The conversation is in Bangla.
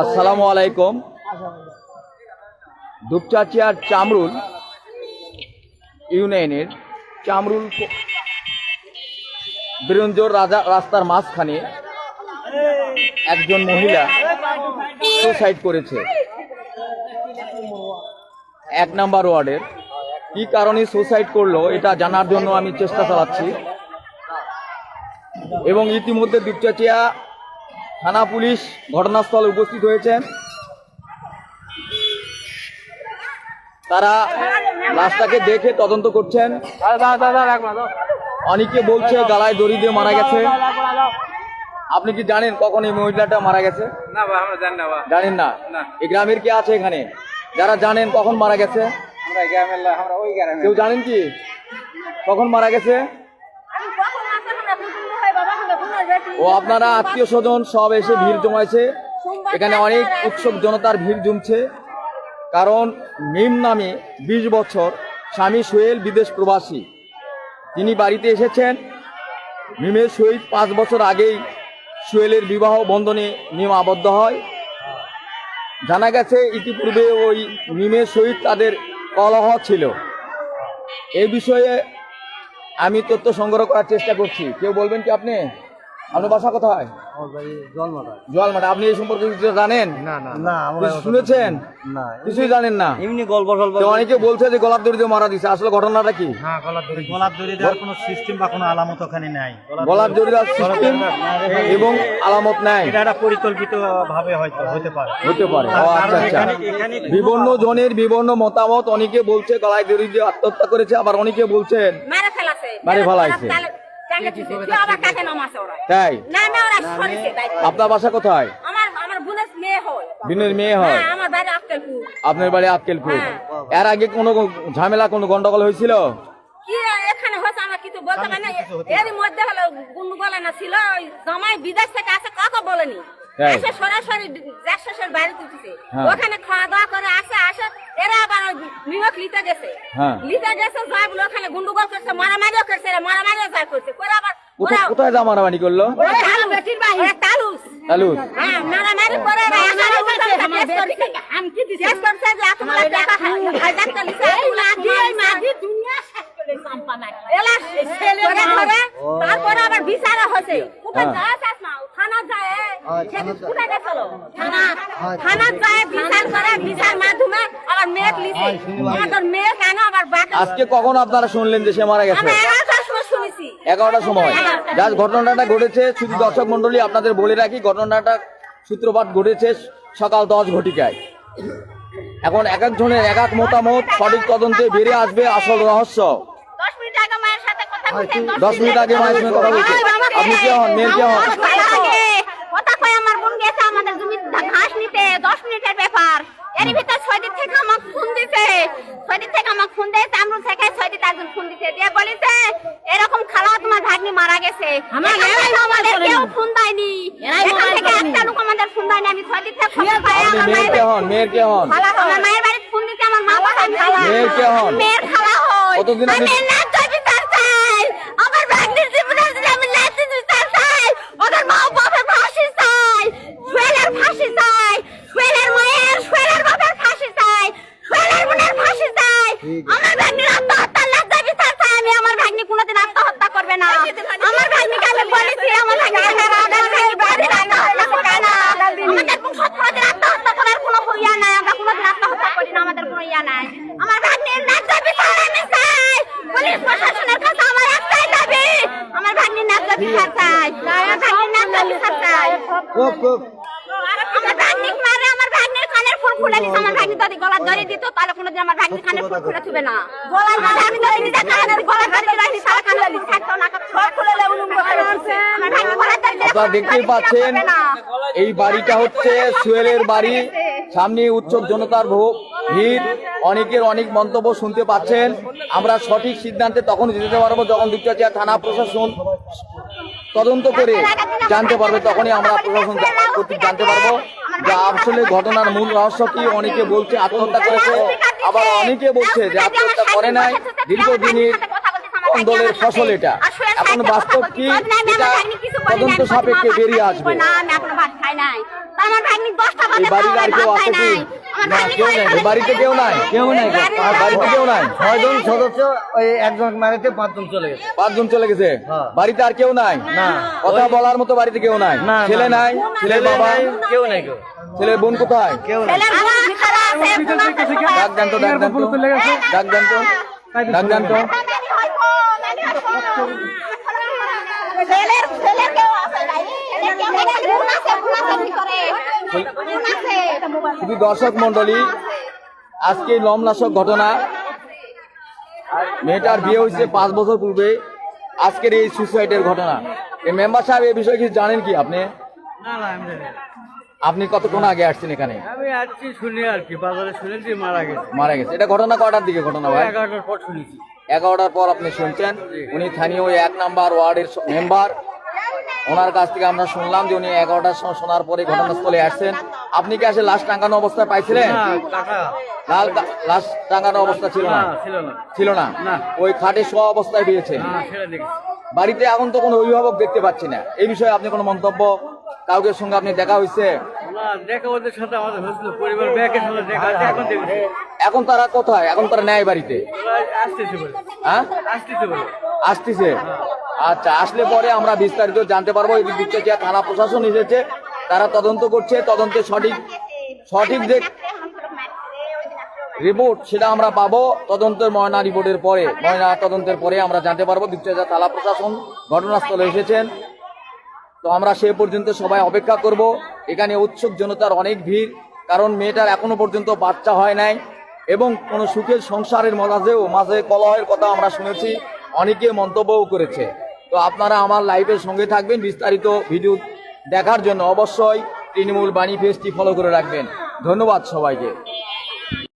আসসালামু আলাইকুম। দুপচাচিয়ার চামরুল ইউনিয়নের চামরুল বীরঞ্জোর রাজা রাস্তার মাঝখানে একজন মহিলা সুসাইড করেছে। এক নাম্বার ওয়ার্ডের। কি কারণে সুসাইড করল এটা জানার জন্য আমি চেষ্টা চালাচ্ছি। এবং ইতিমধ্যে দুপচাচিয়া থানা পুলিশ ঘটনাস্থলে উপস্থিত হয়েছেন। তারা লাশটাকে দেখে তদন্ত করছেন। অনেকে বলছে গালায় দড়ি দিয়ে মারা গেছে। আপনি কি জানেন কখন এই মহিলাটা মারা গেছে? না আমরা জানি না জানেন না? না। এই গ্রামের কে আছে এখানে? যারা জানেন কখন মারা গেছে? আমরা গ্রামের আমরা ওই গ্রামে কেউ জানেন কি? কখন মারা গেছে? ও আপনারা আত্মীয় স্বজন সব এসে ভিড় জমাইছে। এখানে অনেক উৎসব জনতার ভিড় জমছে। কারণ মিম নামে বিশ বছর স্বামী সোহেল বিদেশ প্রবাসী। তিনি বাড়িতে এসেছেন। মিমের সহিত পাঁচ বছর আগেই সোহেলের বিবাহ বন্ধনে মিম আবদ্ধ হয়। জানা গেছে, ইতিপূর্বে ওই মিমের সহিত তাদের কলহ ছিল। এই বিষয়ে আমি তথ্য সংগ্রহ করার চেষ্টা করছি। কেউ বলবেন কি আপনি? আপনার বাসা কোথায়? জলমাটা। আপনি এই সম্পর্কে কিছু জানেন? না না না আমরা কিছু শুনেছেন? না। কিছুই জানেন না। এমনি গল্প টল্প অনেকে বলছে যে গলার দড়ি দিয়ে মারা দিছে। আসলে ঘটনাটা কি? হ্যাঁ গলার দড়ি গলার দড়ি দেওয়ার কোনো সিস্টেম বা কোনো আলামত ওখানে নাই। গলার দড়ি দেওয়ার সিস্টেম এবং আলামত নাই। এটা একটা পরিকল্পিত ভাবে হয়তো হতে পারে। হতে পারে। আচ্ছা আচ্ছা। বিভিন্ন জনের বিভিন্ন মতামত অনেকে বলছে গলায় দড়ি দিয়ে আত্মহত্যা করেছে আবার অনেকে বলছেন মারা ফেলাছে। মারে ফেলাইছে। তাই। আপনার বাসা কোথায়? আমার আমার বোনের মেয়ে হয়। বিনের মেয়ে হয়? আমার বাড়ি আক্কেলপুর আপনার বাড়ি আক্কেলপুর হ্যাঁ। এর আগে কোনো ঝামেলা কোনো গন্ডগোল হয়েছিল? এখানে হয়েছে আমার কিছু বলতে পারে না। এর মধ্যে হলো গুন্ডগোলা না ছিল জামাই বিদেশ থেকে আসে কাকে বলেনি। সরাসরি জ্যাশের বাড়ি তুলছে হ্যাঁ। ওখানে খাওয়া দাওয়া করে আসে আসে এরা লিতে গেছে। হ্যাঁ। লিতে গেছে যাই বলে ওখানে গুন্ডগোল করছে মারামারিও করছে মারামারিও যায় করছে করে আবার কোথায় যা মারামারি করল ওরা তালু বেটির বাড়ি ওরা তালুস মারামারি করে এরা এসে করছে হামকি দিছে। কেস করছে যে এতগুলা টাকা হাজার চল্লিশে মাঝি দুনিয়া শেষ করে চাম্পা মারি এলা ছেলে ধরে তারপরে আবার বিচারা হয়েছে কোথায়। যাস না থানা যায়। কোথায় গেছিল থানা থানা যায়। বিচার করে বিচার মাধ্যমে মেয়ে লিছে আমাদের মেয়ে কেন আবার বাক আজকে কখন আপনারা শুনলেন যে সে মারা গেছে? এগারোটার সময় যা ঘটনাটা ঘটেছে শুধু দর্শক মন্ডলী আপনাদের বলে রাখি ঘটনাটা সূত্রপাত ঘটেছে সকাল দশ ঘটিকায়। এখন এক একজনের এক এক মতামত সঠিক তদন্তে বেরিয়ে আসবে আসল রহস্য। দশ মিনিট আগে মায়ের সঙ্গে কথা বলছে আপনি কে হন? মেয়ের কে হন? আমার বোন গেছে আমাদের জমি ঘাস নিতে দশ মিনিটের ব্যাপার। এর ভিতর থেকে আমাকে ফোন দিছে দিন থেকে আমাকে ফোন দিয়েছে আমরুল থেকে দিন একজন ফোন দিছে। দিয়ে বলেছে এরকম খালা তোমার ভাগ্নি মারা গেছে। আমাদের কেউ ফোন দেয়নি। এখান থেকে একটা লোক আমাদের ফোন দেয়নি। আমি ছয় থেকে খবর পাই আমার মায়ের হন? আমার মায়ের বাড়িতে ফোন দিতে আমার মা বাবা আমি মেয়ের খালা হয় কতদিন আগে- আমি না চাই বিচার চাই আমার ভাগ্নির জীবনে যদি আমি লাইসেন্স বিচার চাই ওদের মা বাবার ফাঁসি চাই সুয়েলের ফাঁসি চাই সুয়েলের মায়ের সুয়েলের বাবার ফাঁসি চাই সুয়েলের বোনের ফাঁসি চাই আমার ভাগ্নির আত্মহত্যার লজ্জা বিচার চাই আমি আমার ভাগ্নি কোনোদিন আত্মহত্যা করবে না আমার ভাগ্নিকে আমি বলেছি আমার ভাগ্নিকে মেরা আমার ভাগ্নি বাড়ি আত্মহত্যা করবে না আমাদের কোন সৎপরাধীর আত্মহত্যা করার কোনো ইয়া নাই আমরা কোনোদিন আত্মহত্যা করি না আমাদের কোনো ইয়া নাই আমার ভাগ্নির ন্যায্য বিচার আমি চাই পুলিশ প্রশাসনের কাছে আমার একটাই দাবি আমার ভাগ্নির ন্যায্য বিচার চাই আমার ভাগ্নির ন্যায্য বিচার চাই আমার ভাগ্নিক মারে আমার ভাগ্নির কানের ফুল খুলে দিছে আমার ভাগ্নি যদি গলার দড়ি দিত তাহলে কোনোদিন আমার ভাগ্নির কানের ফুল খুলে থুবে না। গলার দড়ি আমি যদি নিজে কানের গলার দড়ি রাখি তাহলে কানের দড়ি থাকতো না সব খুলে দেব উলুঙ্গ করে আমার ভাগ্নি গলার দড়ি আপনারা দেখতেই পাচ্ছেন এই বাড়িটা হচ্ছে সুয়েলের বাড়ি। সামনে উৎসব জনতার ভোগ ভিড়। অনেকের অনেক মন্তব্য শুনতে পাচ্ছেন। আমরা সঠিক সিদ্ধান্তে তখন যেতে পারব যখন দুপচাচিয়া থানা প্রশাসন তদন্ত করে জানতে পারবে তখনই আমরা প্রশাসন কর্তৃক জানতে পারব যে আসলে ঘটনার মূল রহস্য কি অনেকে বলছে আত্মহত্যা করেছে আবার অনেকে বলছে যে আত্মহত্যা করে নাই। দীর্ঘদিনের দলের ফসল এটা। এখন বাস্তব কি? এটা তদন্ত সাপেক্ষে বেরিয়ে আসবে। এই বাড়িতে আর কেউ আছে কি? বাড়িতে কেউ নাই? কেউ নাই বাড়িতে আর বাড়িতে কেউ নাই। ছয়জন সদস্য ওই একজন মারিতে পাঁচজন চলে গেছে। পাঁচজন চলে গেছে? হ্যাঁ। বাড়িতে আর কেউ নাই? না। কথা বলার মতো বাড়িতে কেউ নাই? ছেলে নাই? ছেলের বাবা? কেউ নাই কেউ। ছেলের বোন কোথায়? কেউ নাই। ডাক দেন তো ডাক দেন তো ডাক দেন তো। ডাক দেন তো। নানি হয়তো, নানি হয়তো। ছেলের ছেলের কেউ আছে নাই কেউ নাই বোন আছে বোন আছে ভিতরে বোন আছে শুধু দর্শক মন্ডলী আজকে লমনাশক ঘটনা। মেয়েটার বিয়ে হয়েছে পাঁচ বছর পূর্বে। আজকের এই সুসাইডের ঘটনা। এই মেম্বার সাহেব এই বিষয়ে কিছু জানেন কি আপনি। আপনি কতক্ষণ আগে আসছেন এখানে? আমি শুনি আর কি বাজারে শুনেছি মারা গেছে। মারা গেছে। এটা ঘটনা কটার দিকে ঘটনা ভাই? এগারোটার পর শুনেছি। এগারোটার পর আপনি শুনছেন? উনি স্থানীয় এক নাম্বার ওয়ার্ডের মেম্বার ওনার কাছ থেকে আমরা শুনলাম যে উনি এগারোটার সময় শোনার পরে ঘটনাস্থলে আসছেন। আপনি কি আসে লাশ টাঙ্গানো অবস্থায় পাইছিলেন? লাল লাশ টাঙ্গানো অবস্থা ছিল না? ছিল না। ওই খাটে শোয়া অবস্থায় পেয়েছে? বাড়িতে এখন তো কোনো অভিভাবক দেখতে পাচ্ছি না। এই বিষয়ে আপনি কোনো মন্তব্য? কাউকের সঙ্গে আপনি দেখা হয়েছে? এখন তারা কোথায়? এখন তারা নেয় বাড়িতে? হ্যাঁ? আসতেছে আচ্ছা আসলে পরে আমরা বিস্তারিত জানতে পারব। এই দিক থেকে থানা প্রশাসন এসেছে। তারা তদন্ত করছে, তদন্তে সঠিক সঠিক যে রিপোর্ট সেটা আমরা পাবো। তদন্তের ময়না রিপোর্টের পরে, ময়না তদন্তের পরে আমরা জানতে পারব। দুপচাজা থানা প্রশাসন ঘটনাস্থলে এসেছেন। তো আমরা সে পর্যন্ত সবাই অপেক্ষা করব। এখানে উৎসুক জনতার অনেক ভিড়, কারণ মেয়েটার এখনও পর্যন্ত বাচ্চা হয় নাই এবং কোনো সুখের সংসারের মাঝেও, মাঝে কলহের কথা আমরা শুনেছি, অনেকে মন্তব্যও করেছে। তো আপনারা আমার লাইভের সঙ্গে থাকবেন। বিস্তারিত ভিডিও দেখার জন্য অবশ্যই তৃণমূল বাণী পেজটি ফলো করে রাখবেন। ধন্যবাদ সবাইকে।